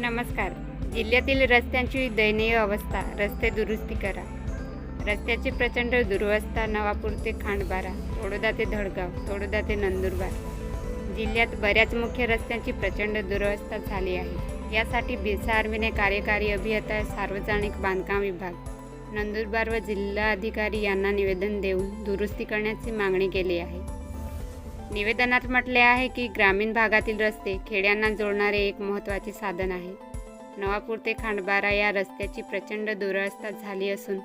नमस्कार. जिल्ह्यातील रस्त्यांची दयनीय अवस्था रस्ते दुरुस्ती करा. रस्त्याची प्रचंड दुरवस्था नवापूर ते खांडबारा तोडोदा ते धडगाव तोडोदा ते नंदुरबार. जिल्ह्यात बऱ्याच मुख्य रस्त्यांची प्रचंड दुरवस्था झाली आहे. यासाठी बिरसा आर्मीने कार्यकारी अभियंता सार्वजनिक बांधकाम विभाग नंदुरबार व जिल्हाधिकारी यांना निवेदन देऊन दुरुस्ती करण्याची मागणी केली आहे. निवेदनात म्हटले आहे की ग्रामीण भागातील रस्ते खेड्यांना जोडणारे एक महत्त्वाचे साधन आहे. नवापूर ते खांडबारा या रस्त्याची प्रचंड दुरवस्था झाली असून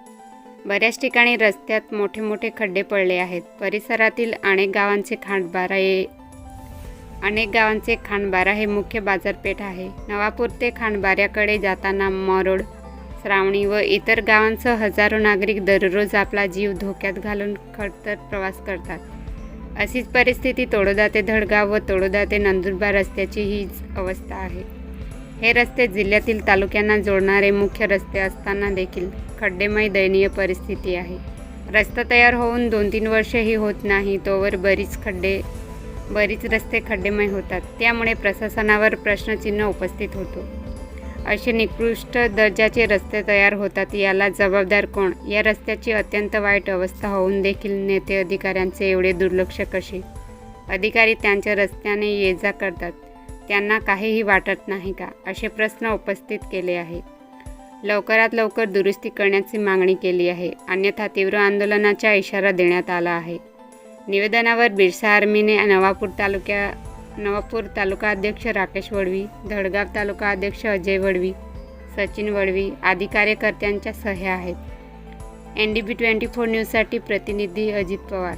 बऱ्याच ठिकाणी रस्त्यात मोठे मोठे खड्डे पडले आहेत. परिसरातील अनेक गावांचे खांडबारा हे अनेक गावांचे खांडबारा हे मुख्य बाजारपेठ आहे. नवापूर ते खांडबाऱ्याकडे जाताना मरोड श्रावणी व इतर गावांसह हजारो नागरिक दररोज आपला जीव धोक्यात घालून खडतर प्रवास करतात. अशीच परिस्थिती तोडोदा ते धडगाव व तोडोदा ते नंदुरबार रस्त्याची हीच अवस्था आहे. हे रस्ते जिल्ह्यातील तालुक्यांना जोडणारे मुख्य रस्ते असताना देखील खड्डेमय दयनीय परिस्थिती आहे. रस्ता तयार होऊन दोन तीन वर्षेही होत नाही तोवर बरीच खड्डे बरीच रस्ते खड्डेमय होतात. त्यामुळे प्रशासनावर प्रश्नचिन्ह उपस्थित होतो. असे निकृष्ट दर्जाचे रस्ते तयार होतात. याला जबाबदार कोण? या रस्त्याची अत्यंत वाईट अवस्था होऊन देखील नेते अधिकाऱ्यांचे एवढे दुर्लक्ष कसे? अधिकारी त्यांच्या रस्त्याने ये जा करतात. त्यांना काहीही वाटत नाही का? असे प्रश्न उपस्थित केले आहेत. लवकरात लवकर दुरुस्ती करण्याची मागणी केली आहे. अन्यथा तीव्र आंदोलनाचा इशारा देण्यात आला आहे. निवेदनावर बिरसा आर्मीने नवापूर तालुक्या नवापूर तालुका अध्यक्ष राकेश वडवी धडगाव तालुका अध्यक्ष अजय वडवी सचिन वडवी आदी कार्यकर्त्यांच्या सह्या आहेत. N D B twenty four न्यूजसाठी प्रतिनिधी अजित पवार.